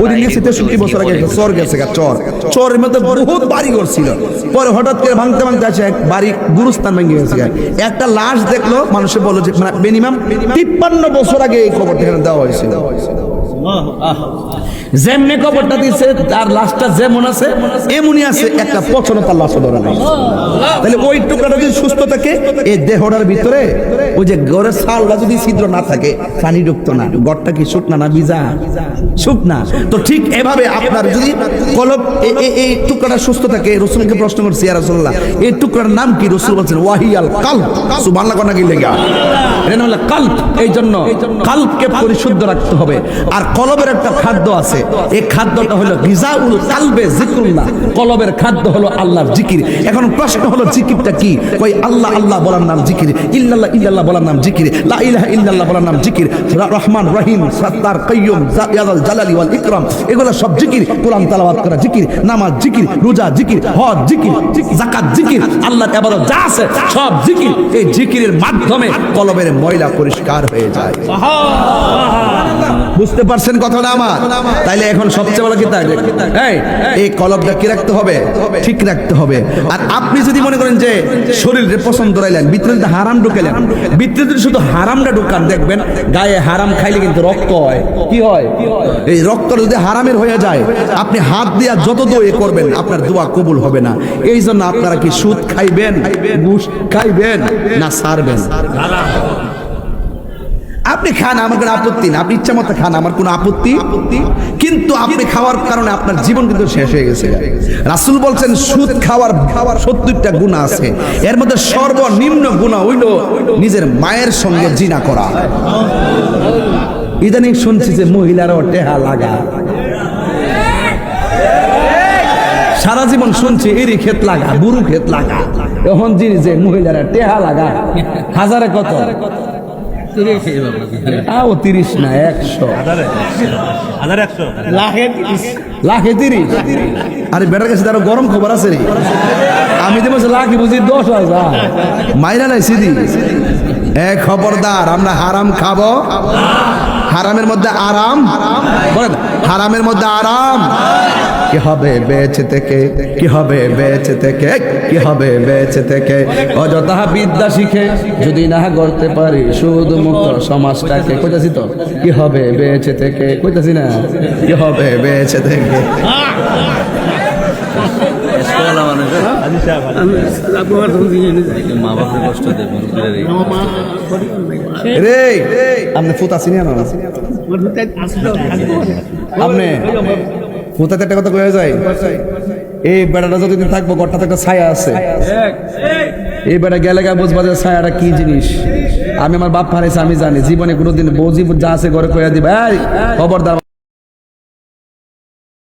ওই দিন গেছে তেষট্টি বছর আগে একটা চর গেছে চর। চরের মধ্যে বহুত বাড়ি পরে হঠাৎ করে ভাঙতে ভাঙতে আছে এক বাড়ি গুরুস্থান ভেঙে গেছে একটা লাশ দেখল মানুষে বলল যে মানে মিনিমাম তিপ্পান্ন বছর আগে এই খবরটা এখানে দেওয়া হয়েছিল। ঠিক এভাবে আপনার যদি কলব এই টুকরাটা সুস্থ থাকে, রসুলকে প্রশ্ন করছি রাসূলুল্লাহ, এই টুকরার নাম কি? রসুল বলছেন, ওয়াহিয়াল কাল সুবহানাল্লাহ কোন কি লেগা কাল্প এই জন্য কাল্পকে পরিশুদ্ধ রাখতে হবে। আর কলবের একটা খাদ্য আছে। এই খাদ্যটা হলো গিজাউল কালবে জিক্রুল্লাহ কলবের খাদ্য হলো আল্লাহর জিকির। এখন প্রশ্ন হলো জিকিরটা কি? কই আল্লাহ আল্লাহ বলার নাম জিকির। ইল্লাল্লাহ ইল্লাল্লাহ বলার নাম জিকির। লা ইলাহা ইল্লাল্লাহ বলার নাম জিকির। রহমান রহিম সাত্তার কাইয়ুম জা- জালালি ওয়াল ইকরাম। এগুলো সব জিকির। কোরআন তেলাওয়াত করা জিকির। নামাজ জিকির। রোজা জিকির। হজ জিকির। যাকাত জিকির। আল্লাহর ইবাদত যা আছে সব জিকির। এই জিকিরের মাধ্যমে কলবের ময়লা পরিষ্কার হয়ে যায়। বুঝতে পারছেন? কথাটা আমার? তাইলে এখন সবচেয়ে বড় কি তাই এই কলবটা কি রাখতে হবে? ঠিক রাখতে হবে। আর আপনি যদি মনে করেন যে শরীরে পছন্দ রাইলেন ভিতরে হারাম ঢুকালেন ভিতরে শুধু হারামটা ঢুকান, দেখবেন গায়ে হারাম খাইলে কিন্তু রক্ত হয়। কি হয়? এই রক্ত যদি হারামের হয়ে যায়, আপনি হাত দিয়া যত দোয়ে করবেন, আপনার দোয়া কবুল হবে না। এই জন্য আপনারা কি সুদ খাইবেন, ঘুষ খাইবেন, না সারবেন? আপনি খান, আমার কোনো আপত্তি না। আপনি ইচ্ছা মতো খান, আমার কোনো আপত্তি। কিন্তু আপনি খাওয়ার কারণে আপনার জীবন কিন্তু শেষ হয়ে গেছে। রাসুল বলছেন, সুদ খাওয়ার খাওয়ার সত্তরটা গুণা আছে। এর মধ্যে সর্বনিম্ন গুণা হইল নিজের মায়ের সঙ্গে জিনা করা। ইদানিং শুনছি যে মহিলারাও টেহা লাগা। সারা জীবন শুনছি এরি ক্ষেত লাগা, বুরু ক্ষেত লাগা। এখন জিনিস যে মহিলারা টেহা লাগা, হাজারে কত? আও তিরিশ না একশো। হাজার লাখে তিরিশ। আরে বেটার কাছে তারও গরম খবর আছে রে। আমি তো বলছি লাখে বুঝি দশ হাজার। মাইনা নাই সিদি। এ খবরদার আমরা হারাম খাব। হারামের মধ্যে আরাম? হারামের মধ্যে আরাম। কি হবে বেঁচে থেকে? কি হবে বেঁচে থেকে? কি হবে বেঁচে থেকে? অযথা বিদ্যা শিখে যদি না করতে পারি সুদ মুক্ত সমাজটাকে। কইতাছি তো? কি হবে বেঁচে থেকে? কইতাছি না? কি হবে বেঁচে থেকে? আপনি ফুত আসিনি আপনি ফুতাতে একটা কথা কয়ে যায় এই বেড়াটা যতদিন থাকব ঘরটাতে একটা ছায়া আছে। এই বেড়া গেলে গা বুঝবা যে ছায়াটা কি জিনিস। আমি আমার বাপ হারাইছে, আমি জানি। জীবনে কোনোদিন বউ জীবন যা আছে ঘরে কয়ে দিবা। খবরদার।